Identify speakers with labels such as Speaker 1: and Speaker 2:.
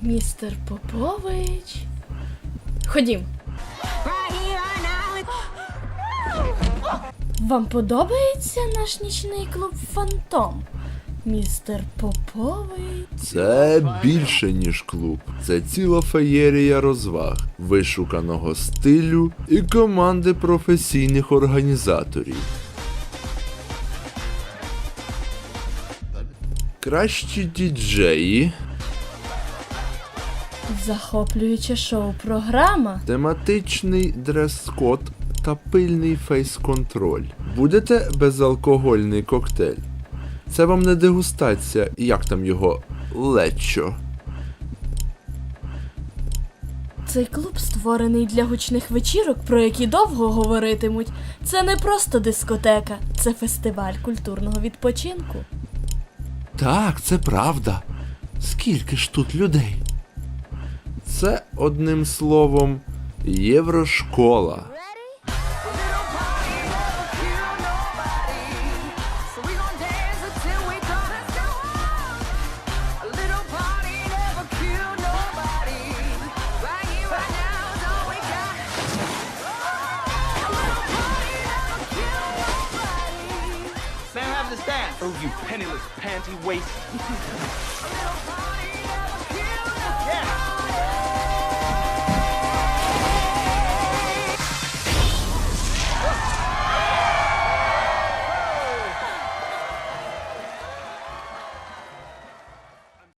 Speaker 1: Містер Попович. Ходім. Вам подобається наш нічний клуб Фантом? Містер Попович.
Speaker 2: Це більше, ніж клуб. Це ціла феєрія розваг, вишуканого стилю і команди професійних організаторів. Кращі діджеї,
Speaker 1: Захоплююча шоу-програма.
Speaker 2: тематичний дрес-код та пильний фейс-контроль. Будете безалкогольний коктейль. Це вам не дегустація, як там його лечо.
Speaker 1: Цей клуб створений для гучних вечірок, про які довго говоритимуть. Це не просто дискотека, це фестиваль культурного відпочинку.
Speaker 2: Так, це правда. Скільки ж тут людей? Це одним словом єврошкола.
Speaker 3: Oh, you penniless panty waste.
Speaker 4: A little party